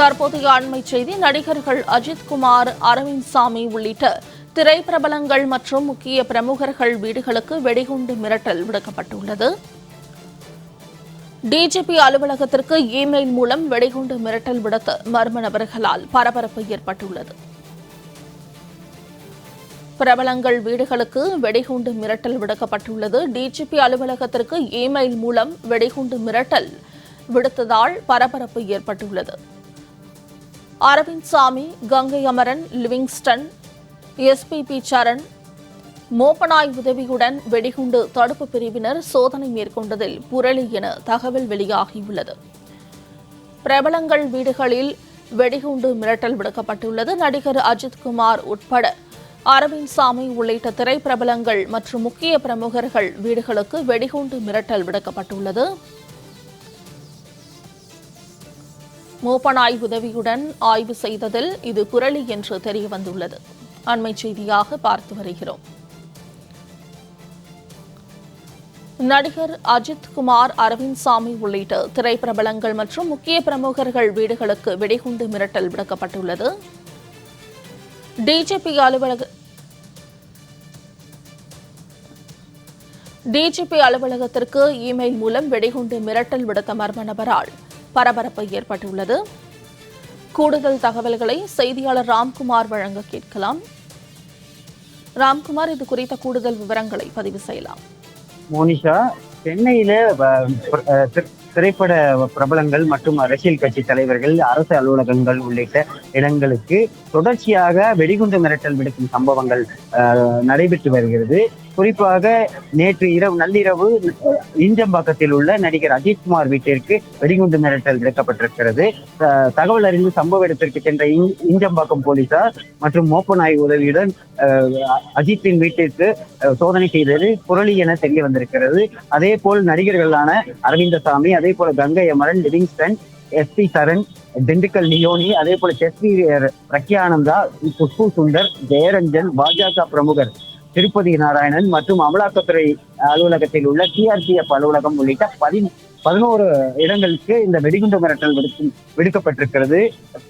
தற்போதைய அண்மை செய்தி நடிகர்கள் அஜித் குமார் அரவிந்த் சாமி உள்ளிட்ட திரைப்பிரபலங்கள் மற்றும் முக்கிய பிரமுகர்கள் வீடுகளுக்கு வெடிகுண்டு மிரட்டல் விடுக்கப்பட்டுள்ளது. டிஜிபி அலுவலகத்திற்கு இமெயில் மூலம் வெடிகுண்டு மிரட்டல் விடுத்த மர்ம நபர்களால் பரபரப்பு ஏற்பட்டுள்ளது. பிரபலங்கள் வீடுகளுக்கு வெடிகுண்டு மிரட்டல் விடுக்கப்பட்டுள்ளது. டிஜிபி அலுவலகத்திற்கு இமெயில் மூலம் வெடிகுண்டு மிரட்டல் விடுத்ததால் பரபரப்பு ஏற்பட்டுள்ளது. அரவிந்த் சாமி கங்கை அமரன் லிவிங்ஸ்டன் எஸ்பிபி சரண் மோப்பனாய் உதவியுடன் வெடிகுண்டு தடுப்பு பிரிவினர் சோதனை மேற்கொண்டதில் புரளி என தகவல் வெளியாகியுள்ளது. பிரபலங்கள் வீடுகளில் வெடிகுண்டு மிரட்டல் விடுக்கப்பட்டுள்ளது. நடிகர் அஜித்குமார் உட்பட அரவிந்த் சாமி உள்ளிட்ட திரைப்பிரபலங்கள் மற்றும் முக்கிய பிரமுகர்கள் வீடுகளுக்கு வெடிகுண்டு மிரட்டல் விடுக்கப்பட்டுள்ளது. மோப்பனாய் உதவியுடன் ஆய்வு செய்ததில் இது புரளி என்று தெரியவந்துள்ளது. அண்மை செய்தியாக பார்த்து வருகிறோம். நடிகர் அஜித் குமார் அரவிந்த் சாமி உள்ளிட்ட திரைப்பிரபலங்கள் மற்றும் முக்கிய பிரமுகர்கள் வீடுகளுக்கு வெடிகுண்டு மிரட்டல் விடுக்கப்பட்டுள்ளது. டிஜிபி அலுவலக டிஜிபி அலுவலகத்திற்கு இமெயில் மூலம் வெடிகுண்டு மிரட்டல் விடுத்த மர்ம நபரால் பரபரப்பு ஏற்பட்டுள்ளது. கூடுதல் தகவல்களை செய்தியாளர் ராம்குமார் வழங்க கேட்கலாம். ராம்குமார் இது குறித்த கூடுதல் விவரங்களை பதிவு செய்யலாம். மோனிஷா சென்னையில திரைப்பட பிரபலங்கள் மற்றும் அரசியல் கட்சி தலைவர்கள் அரசு அலுவலகங்கள் உள்ளிட்ட இடங்களுக்கு தொடர்ச்சியாக வெடிகுண்டு மிரட்டல் விடுக்கும் சம்பவங்கள் நடைபெற்று வருகிறது. குறிப்பாக நேற்று இரவு நள்ளிரவு இஞ்சம்பாக்கத்தில் உள்ள நடிகர் அஜித்குமார் வீட்டிற்கு வெடிகுண்டு மிரட்டல் விடுக்கப்பட்டிருக்கிறது. அஹ், தகவல் அறிந்து சம்பவ இடத்திற்கு சென்ற இஞ்சம்பாக்கம் போலீசார் மற்றும் மோப்பநாய் உதவியுடன் அஜித்தின் வீட்டிற்கு சோதனை செய்தது புரளி என தெரிய வந்திருக்கிறது. அதே போல் நடிகர்களான அரவிந்தசாமி அதே போல கங்கை அமரன் லிவிங்ஸ்டன் எஸ்பி சரண் திண்டுக்கல் நியோனி அதே போல செஸ்வி பிரக்யானந்தா புஷ்பு சுந்தர் ஜெயரஞ்சன் பாஜக பிரமுகர் திருப்பதி நாராயணன் மற்றும் அமலாக்கத்துறை அலுவலகத்தில் உள்ள டிஆர்பிஎஃப் அலுவலகம் உள்ளிட்ட பதி பதினோரு இடங்களுக்கு இந்த வெடிகுண்டு மிரட்டல் விடுக்கும் விடுக்கப்பட்டிருக்கிறது.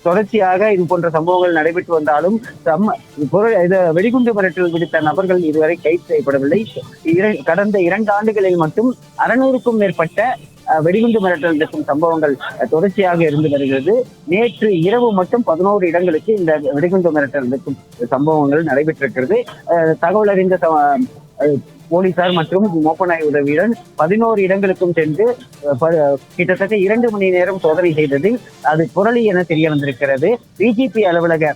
தொடர்ச்சியாக இது போன்ற சம்பவங்கள் நடைபெற்று வந்தாலும் சம்ம இது வெடிகுண்டு மிரட்டல் விடுத்த நபர்கள் இதுவரை கைது செய்யப்படவில்லை. கடந்த இரண்டு ஆண்டுகளில் மட்டும் அறுநூறுக்கும் மேற்பட்ட வெடிகுண்டு மிரட்டல் நடக்கும் சம்பவங்கள் தொடர்ச்சியாக இருந்து வருகிறது. நேற்று இரவு மட்டும் பதினோரு இடங்களுக்கு இந்த வெடிகுண்டு மிரட்டல் நடக்கும் சம்பவங்கள் நடைபெற்றிருக்கிறது. தகவல் அறிந்த போலீசார் மற்றும் மோப்பநாய் உதவியுடன் பதினோரு இடங்களுக்கும் சென்று ப- கிட்டத்தட்ட இரண்டு மணி நேரம் சோதனை செய்ததில் அது புரளி என தெரிய வந்திருக்கிறது பிஜிபி அலுவலக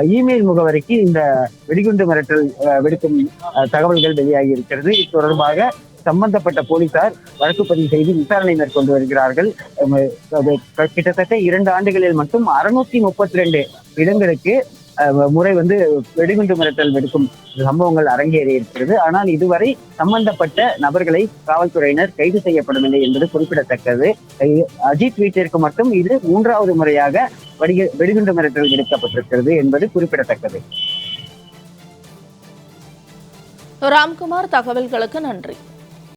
இமெயில் முகவரிக்கு இந்த வெடிகுண்டு மிரட்டல் வெடிக்கும் விடுக்கும் தகவல்கள் வெளியாகி இருக்கிறது. இது தொடர்பாக சம்பந்தப்பட்ட போலீசார் வழக்கு பதிவு செய்து விசாரணை மேற்கொண்டு வருகிறார்கள். கிட்டத்தட்ட இரண்டு ஆண்டுகளில் மட்டும் அறுநூத்தி முப்பத்தி ரெண்டு இடங்களுக்கு முறை வந்து வெடிகுண்டு மிரட்டல் வெடிக்கும் சம்பவங்கள் அரங்கேறி இருக்கிறது. ஆனால் இதுவரை சம்பந்தப்பட்ட நபர்களை காவல்துறையினர் கைது செய்யப்படவில்லை என்பது குறிப்பிடத்தக்கது. அஜித் வீட்டிற்கு மட்டும் இது மூன்றாவது முறையாக வெடிக வெடிகுண்டு மிரட்டல் விடுக்கப்பட்டிருக்கிறது என்பது குறிப்பிடத்தக்கது. ராம்குமார் தகவல்களுக்கு நன்றி.